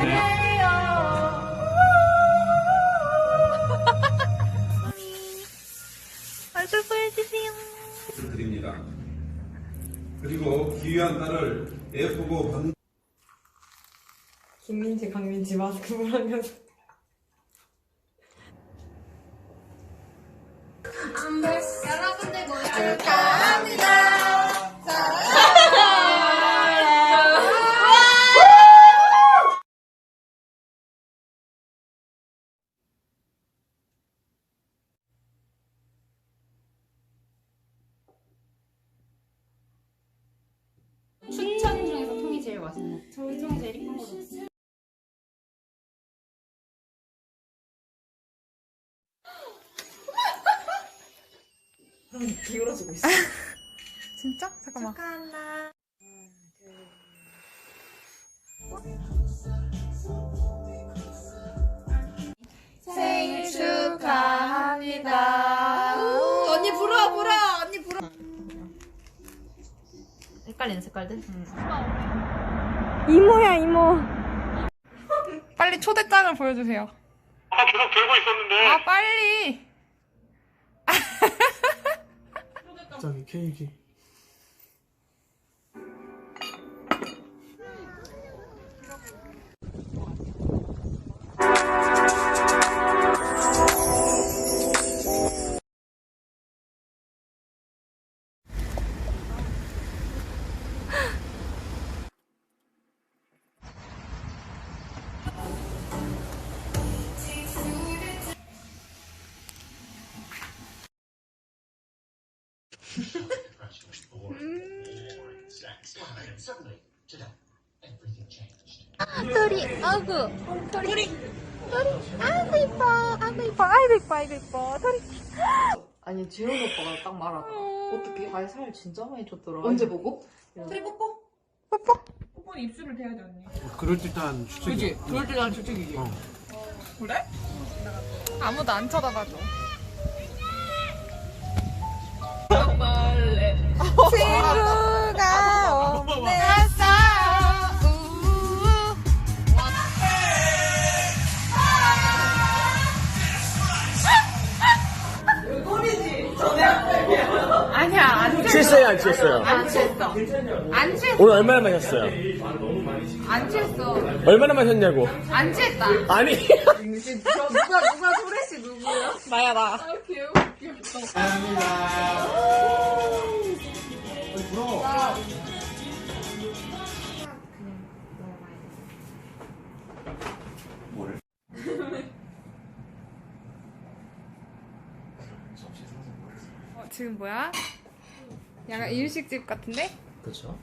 얼굴 보여주세요. 드립니다. 그리고 기유한 딸을 예쁘고 반 김민지, 강민지 마스크 불하면서. 여러분들 모여 추천 제일 거죠. 기울어지고 있어. 진짜? 잠깐만. 생일 축하합니다. 언니 불어 불어 언니 불어. 헷갈리는 색깔들? 이모야, 이모. 빨리 초대장을 보여주세요. 아까 계속 들고 있었는데. 아, 빨리. 저기 케이크. Tori 아구 tori tori 아구 이뻐 아구 이뻐 아이고, 이뻐, 아이고, 이뻐. 털이. 아니, 재현 오빠가 딱 말하더라. 어떻게? 발살 진짜 많이 줬더라. 언제 보고? 트리 뽀뽀? 뽀뽀는 입술을 대야지, 언니. 그럴듯한 추측이. 그럴 때난 솔직히. 그래? 아무도 안 쳐다봐줘. 취했어요, 안 취했어요? 안 취했어 안 취했어 오늘 얼마나 마셨어요? 안 취했어 얼마나 마셨냐고? 안 취했다 아니. 누가, 누가 소래 씨 누구야? 나야 나 어, 지금 뭐야? 약간 일식집 같은데? 그렇죠.